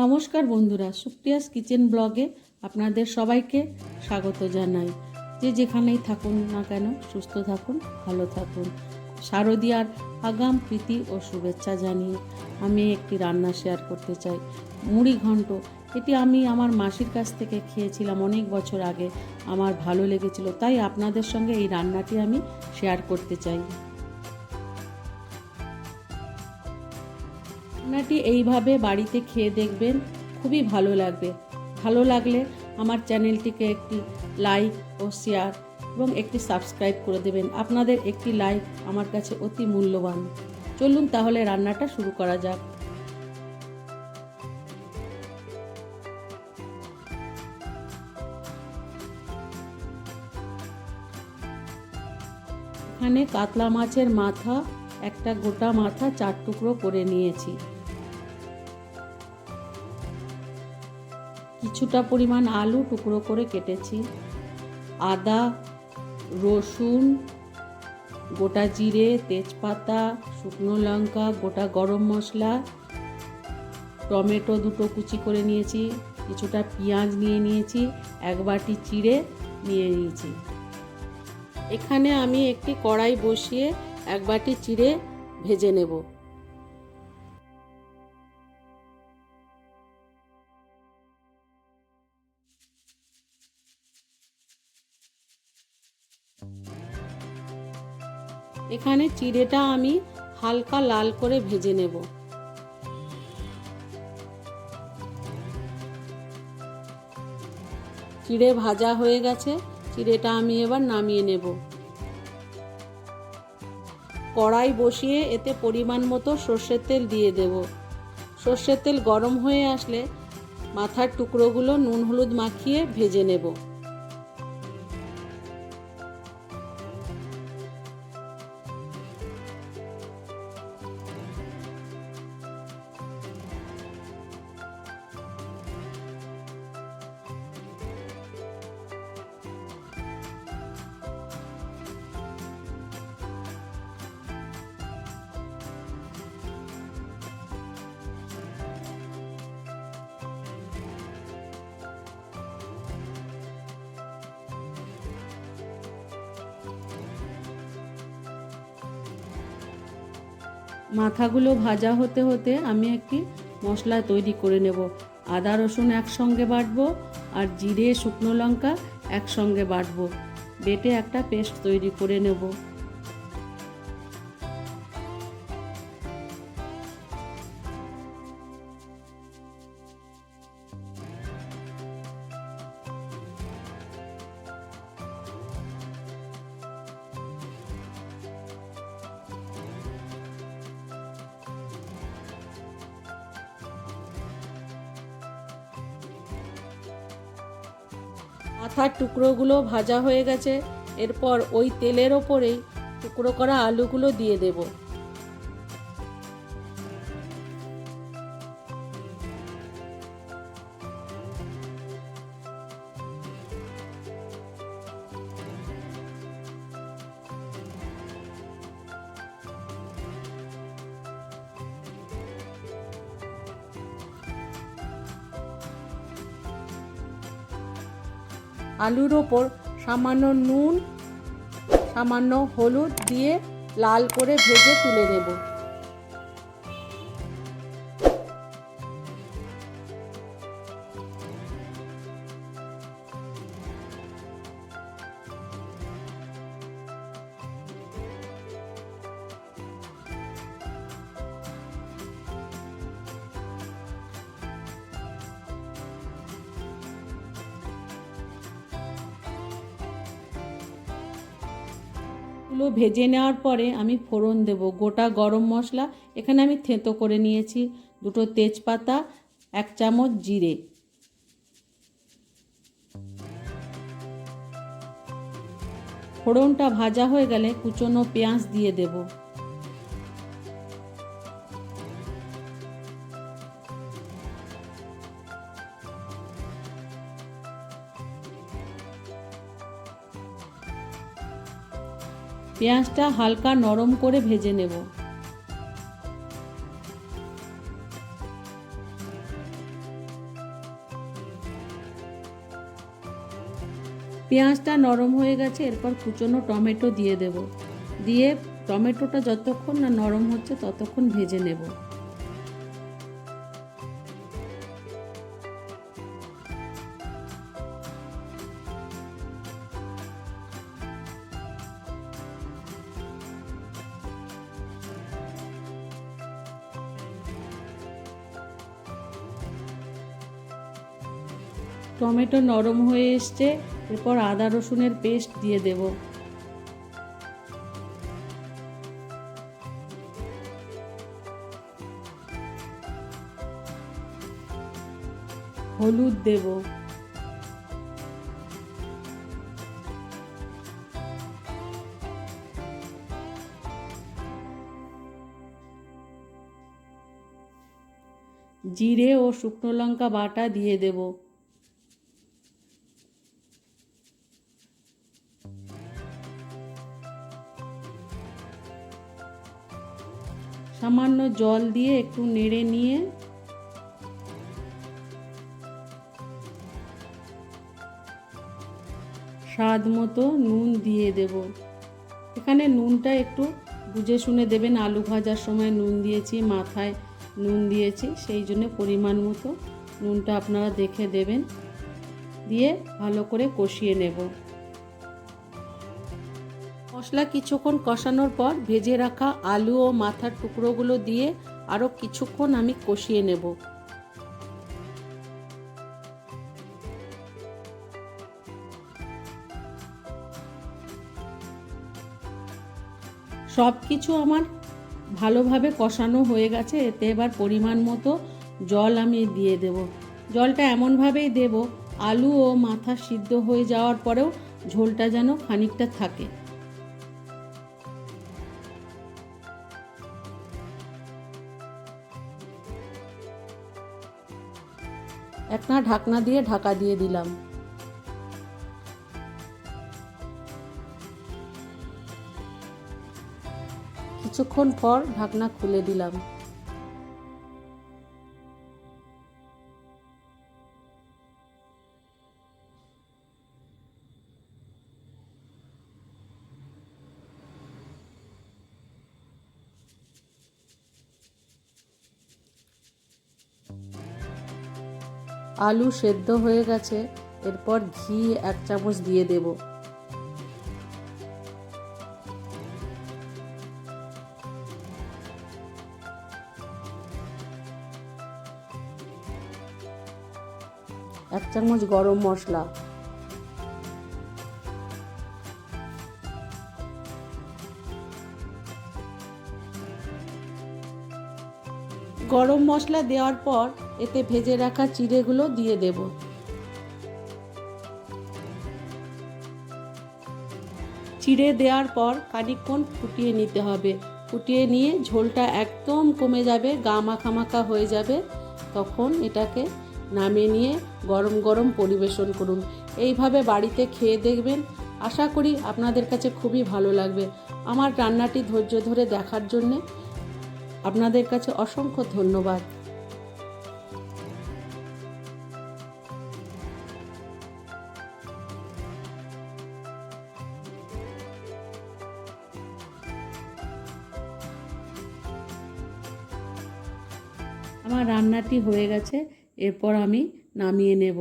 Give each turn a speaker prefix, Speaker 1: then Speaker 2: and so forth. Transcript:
Speaker 1: নমস্কার বন্ধুরা, সুপ্রিয়াস কিচেন ব্লগে আপনাদের সবাইকে স্বাগত জানাই। যে যেখানেই থাকুন না কেন, সুস্থ থাকুন, ভালো থাকুন। শারদীয়ার আগাম প্রীতি ও শুভেচ্ছা জানিয়ে আমি একটি রান্না শেয়ার করতে চাই। মুড়ি ঘন্ট, এটি আমি আমার মাসির কাছ থেকে খেয়েছিলাম অনেক বছর আগে। আমার ভালো লেগেছিল, তাই আপনাদের সঙ্গে এই রান্নাটি আমি শেয়ার করতে চাই। রান্নাটি এইভাবে বাড়িতে খেয়ে দেখবেন, খুবই ভালো লাগবে। ভালো লাগলে আমার চ্যানেলটিকে একটি লাইক ও শেয়ার এবং একটি সাবস্ক্রাইব করে দেবেন। আপনাদের একটি লাইক আমার কাছে অতি মূল্যবান। চলুন তাহলে রান্নাটা শুরু করা যাক। এখানে কাতলা মাছের মাথা, একটা গোটা মাথা, চার টুকরো করে নিয়েছি। কিছুটা পরিমাণ আলু টুকরো করে কেটেছি। আদা, রসুন, গোটা জিরে, তেজপাতা, শুকনো লঙ্কা, গোটা গরম মশলা, টমেটো দুটো কুচি করে নিয়েছি, কিছুটা পেঁয়াজ নিয়ে নিয়েছি, এক বাটি চিড়ে নিয়ে নিয়েছি। এখানে আমি একটি কড়াই বসিয়ে এক বাটি চিড়ে ভেজে নেব। এখানে চিড়েটা আমি হালকা লাল করে ভেজে নেব। চিড়ে ভাজা হয়ে গেছে, চিড়েটা আমি এবার নামিয়ে নেব। কড়াই বসিয়ে এতে পরিমাণ মতো সর্ষের তেল দিয়ে দেব। সর্ষের তেল গরম হয়ে আসলে মাথার টুকরোগুলো নুন হলুদ মাখিয়ে ভেজে নেব। মাথাগুলো ভাজা হতে হতে আমি একটি মশলা তৈরি করে নেব। আদা, রসুন একসঙ্গে বাটবো আর জিরে, শুকনো লঙ্কা একসঙ্গে বাটবো। বেটে একটা পেস্ট তৈরি করে নেব। মাথার টুকরোগুলো ভাজা হয়ে গেছে এরপর ওই তেলের ওপরেই টুকরো করা আলুগুলো দিয়ে দেব। আলুর ওপর সামান্য নুন সামান্য হলুদ দিয়ে লাল করে ভেজে তুলে নেব। গুলো ভেজে নেওয়ার পরে আমি ফোড়ন দেব। গোটা গরম মশলা এখানে আমি থেঁতো করে নিয়েছি। দুটো তেজপাতা, এক চামচ জিরে। ফোড়নটা ভাজা হয়ে গেলে কুচনো পেঁয়াজ দিয়ে দেব। পেঁয়াজটা হালকা নরম করে ভেজে নেব। পেঁয়াজটা নরম হয়ে গেছে, এরপর কুচনো টমেটো দিয়ে দেব। দিয়ে টমেটোটা যতক্ষণ না নরম হচ্ছে, ততক্ষণ ভেজে নেব। টমেটো নরম হয়ে এসছে, এরপর আদা রসুনের পেস্ট দিয়ে দেব। হলুদ দেব। জিরে ও শুকনো লঙ্কা বাটা দিয়ে দেবো। সামান্য জল দিয়ে একটু নেড়ে নিয়ে স্বাদ মতো নুন দিয়ে দেব। এখানে নুনটা একটু বুঝে শুনে দেবেন। আলু ভাজার সময় নুন দিয়েছি, মাথায় নুন দিয়েছি, সেই জন্য পরিমাণ মতো নুনটা আপনারা দেখে দেবেন। দিয়ে ভালো করে কষিয়ে নেব। মশলা কিছুক্ষণ কষানোর পর ভেজে রাখা আলু ও মাথার টুকরোগুলো দিয়ে আরও কিছুক্ষণ আমি কষিয়ে নেব। সব কিছু আমার ভালোভাবে কষানো হয়ে গেছে, এতে এবার পরিমাণ মতো জল আমি দিয়ে দেব। জলটা এমনভাবেই দেব, আলু ও মাথা সিদ্ধ হয়ে যাওয়ার পরেও ঝোলটা যেন খানিকটা থাকে। একটা ঢাকনা দিয়ে ঢাকা দিয়ে দিলাম। কিছুক্ষণ পর ঢাকনা খুলে দিলাম। আলু সেদ্ধ হয়ে গেছে, এরপর ঘি এক চামচ দিয়ে দেব। এক চামচ গরম মশলা। গরম মশলা দেওয়ার পর এতে ভেজে রাখা চিড়েগুলো দিয়ে দেব। চিড়ে দেওয়ার পর খানিকক্ষণ ফুটিয়ে নিতে হবে। ফুটিয়ে নিয়ে ঝোলটা একদম কমে যাবে, গা মাখা হয়ে যাবে। তখন এটাকে নামিয়ে নিয়ে গরম গরম পরিবেশন করুন। এইভাবে বাড়িতে খেয়ে দেখবেন। আশা করি আপনাদের কাছে খুবই ভালো লাগবে। আমার রান্নাটি ধৈর্য ধরে দেখার জন্যে আপনাদের কাছে অসংখ্য ধন্যবাদ। আমার রান্নাটি হয়ে গেছে এরপর আমি নামিয়ে নেব।